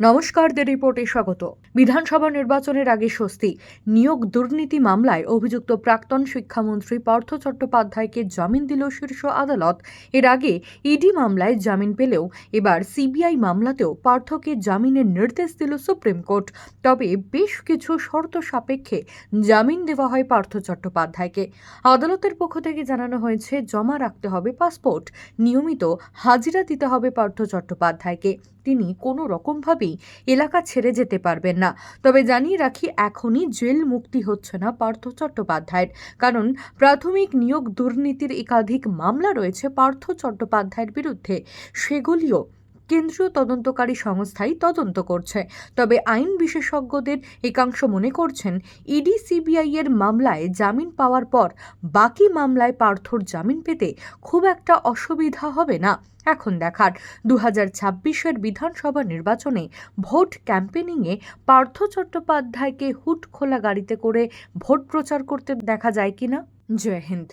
নমস্কার দ্য রিপোর্টে স্বাগত। বিধানসভা নির্বাচনের আগে স্বস্তি, নিয়োগ দুর্নীতি মামলায় অভিযুক্ত প্রাক্তন শিক্ষামন্ত্রী পার্থ চট্টোপাধ্যায়কে জামিন দিল শীর্ষ আদালত। এর আগে ইডি মামলায় জামিন পেলেও এবার সিবিআই মামলাতেও পার্থকে জামিনের নির্দেশ দিল সুপ্রিম কোর্ট। তবে বেশ কিছু শর্ত সাপেক্ষে জামিন দেওয়া হয় পার্থ চট্টোপাধ্যায়কে। আদালতের পক্ষ থেকে জানানো হয়েছে, জমা রাখতে হবে পাসপোর্ট, নিয়মিত হাজিরা দিতে হবে পার্থ চট্টোপাধ্যায়কে। তিনি কোনো রকমভাবেই এলাকা ছেড়ে যেতে পারবেন না। তবে জানিয়ে রাখি, এখনই জেল মুক্তি হচ্ছে না পার্থ চট্টোপাধ্যায়ের। কারণ প্রাথমিক নিয়োগ দুর্নীতির একাধিক মামলা রয়েছে পার্থ চট্টোপাধ্যায়ের বিরুদ্ধে। সেগুলিও কেন্দ্রীয় তদন্তকারী সংস্থাই তদন্ত করছে। তবে আইন বিশেষজ্ঞদের একাংশ মনে করছেন, ইডি সিবিআই এর মামলায় জামিন পাওয়ার পর বাকি মামলায় পার্থর জামিন পেতে খুব একটা অসুবিধা হবে না। এখন দেখার দু হাজার ছাব্বিশের বিধানসভা নির্বাচনে ভোট ক্যাম্পেনিংয়ে পার্থ চট্টোপাধ্যায়কে হুট খোলা গাড়িতে করে ভোট প্রচার করতে দেখা যায় কিনা? জয় হিন্দ।